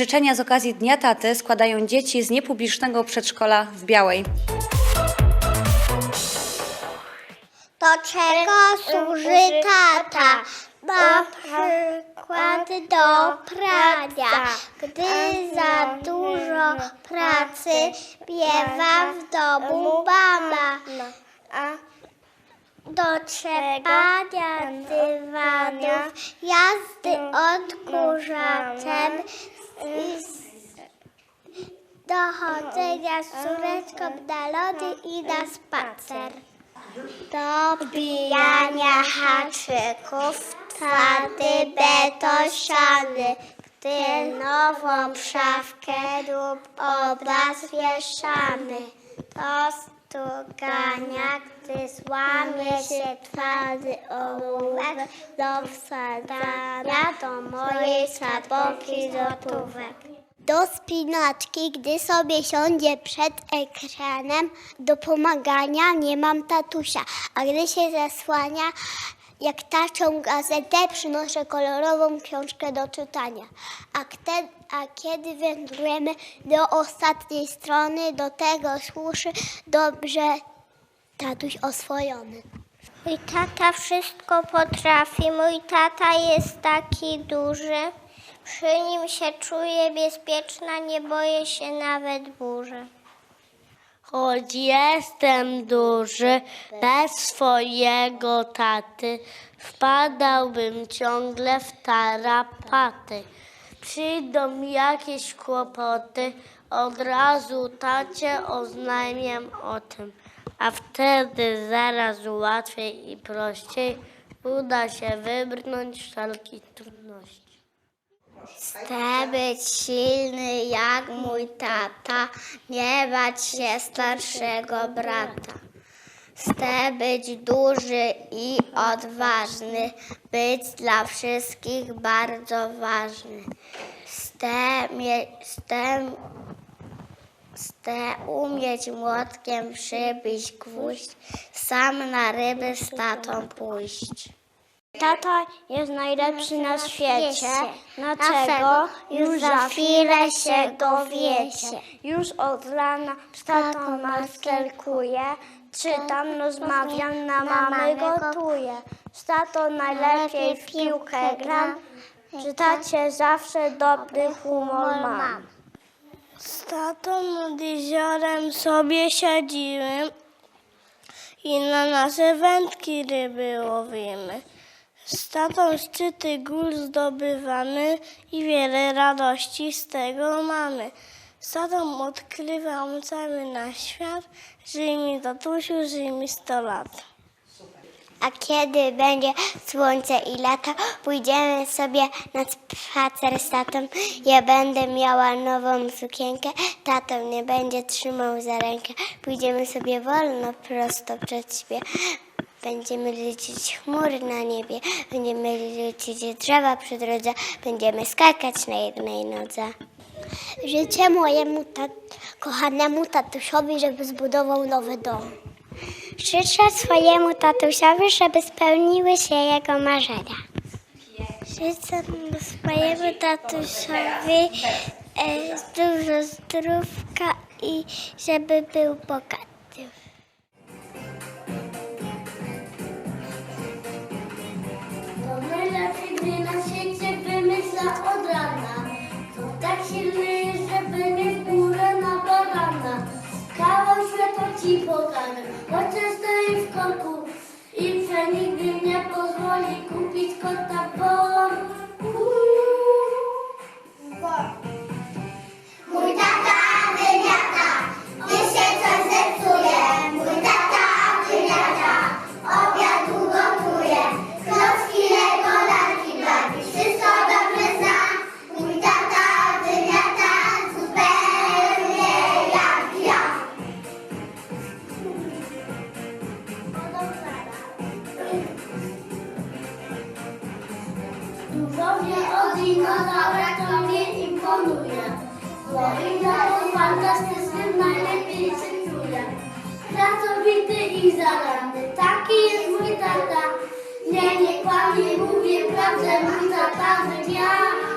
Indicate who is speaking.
Speaker 1: Życzenia z okazji Dnia Taty składają dzieci z niepublicznego przedszkola w Białej.
Speaker 2: Do czego służy tata? Na przykład do prania. Gdy za dużo pracy biewa w domu mama. Do trzepania dywanów, jazdy odkurzaczem, i z- dochodzenia z córeczką na lody i na spacer. Do bijania haczyków, twady betosiany, gdy nową szafkę lub obraz wieszamy. Do stukania, gdy złamie się twardy ołówek, do wsadzania do mojej sabonki złotówek. Do spinaczki, gdy sobie siądzie przed ekranem, do pomagania nie mam tatusia, a gdy się zasłania, jak taczą gazetę, przynoszę kolorową książkę do czytania. A, kte, a kiedy wędrujemy do ostatniej strony, do tego służy dobrze tatuś oswojony. Mój tata wszystko potrafi. Mój tata jest taki duży. Przy nim się czuję bezpieczna, nie boję się nawet burzy.
Speaker 3: Choć jestem duży, bez swojego taty wpadałbym ciągle w tarapaty. Przyjdą jakieś kłopoty, od razu tacie oznajmiam o tym, a wtedy zaraz łatwiej i prościej uda się wybrnąć wszelkich trudności.
Speaker 2: Chcę być silny jak mój tata, nie bać się starszego brata. Chcę być duży i odważny, być dla wszystkich bardzo ważny. Chcę, mie- chcę, chcę umieć młotkiem przybić gwóźdź, sam na ryby z tatą pójść. Tata jest najlepszy na świecie. Dlaczego? Już za chwilę się dowiecie. Już od rana z tatą maskelkuję. Czytam, rozmawiam, na mamy gotuję. Z tatą najlepiej w piłkę gram. Przy tacie zawsze dobry humor mam.
Speaker 3: Z tatą nad jeziorem sobie siedzimy i na nasze wędki ryby łowimy. Z tatą szczyty gór zdobywamy i wiele radości z tego mamy. Z tatą odkrywam cały na świat, żyj mi tatusiu, żyj mi sto lat.
Speaker 2: A kiedy będzie słońce i lato, pójdziemy sobie na spacer z tatą. Ja będę miała nową sukienkę, tato mnie będzie trzymał za rękę. Pójdziemy sobie wolno, prosto przed siebie. Będziemy liczyć chmury na niebie, będziemy liczyć drzewa przy drodze, będziemy skakać na jednej nodze. Życzę mojemu tat- kochanemu tatusiowi, żeby zbudował nowy dom. Życzę swojemu tatusiowi, żeby spełniły się jego marzenia. Życzę swojemu tatusiowi e, dużo zdrówka i żeby był bogaty.
Speaker 3: Wymyśla od rana. To tak silny jest, żeby nie w górę na barana. Kawał światła ci pokażę, chociaż stoi w korku. I przenigdy nie pozwoli dinozaurach, to mnie imponuje. Swoim działom fantastycznym najlepiej się czuję. Pracowity i zaradny, taki jest mój tata. Nie, nie kłamie, mówię prawdę, mój tata wymiata.